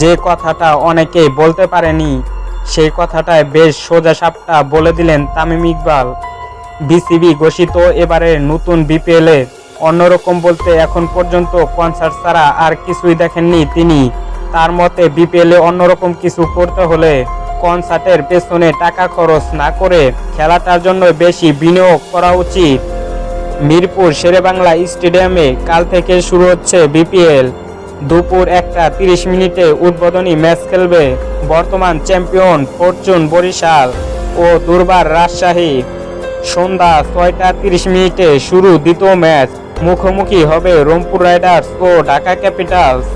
যে কথাটা অনেকেই বলতে পারেনি, সেই কথাটায় বেশ সোজা সাপটা বলে দিলেন তামিম ইকবাল। বিসিবি ঘোষিত এবারের নতুন বিপিএলে অন্যরকম বলতে এখন পর্যন্ত কনসার্ট ছাড়া আর কিছুই দেখেননি তিনি। তার মতে বিপিএলে অন্যরকম কিছু করতে হলে কনসার্টের পেছনে টাকা খরচ না করে খেলাটার জন্য বেশি বিনিয়োগ করা উচিত। মিরপুর শেরেবাংলা স্টেডিয়ামে কাল থেকে শুরু হচ্ছে বিপিএল। দুপুর একটা তিরিশ মিনিটে উদ্বোধনী ম্যাচ খেলবে বর্তমান চ্যাম্পিয়ন ফরচুন বরিশাল ও দুর্বার রাজশাহী। সন্ধ্যা ছয়টা তিরিশ মিনিটে শুরু দ্বিতীয় ম্যাচ। মুখোমুখি হবে রংপুর রাইডার্স ও ঢাকা ক্যাপিটালস।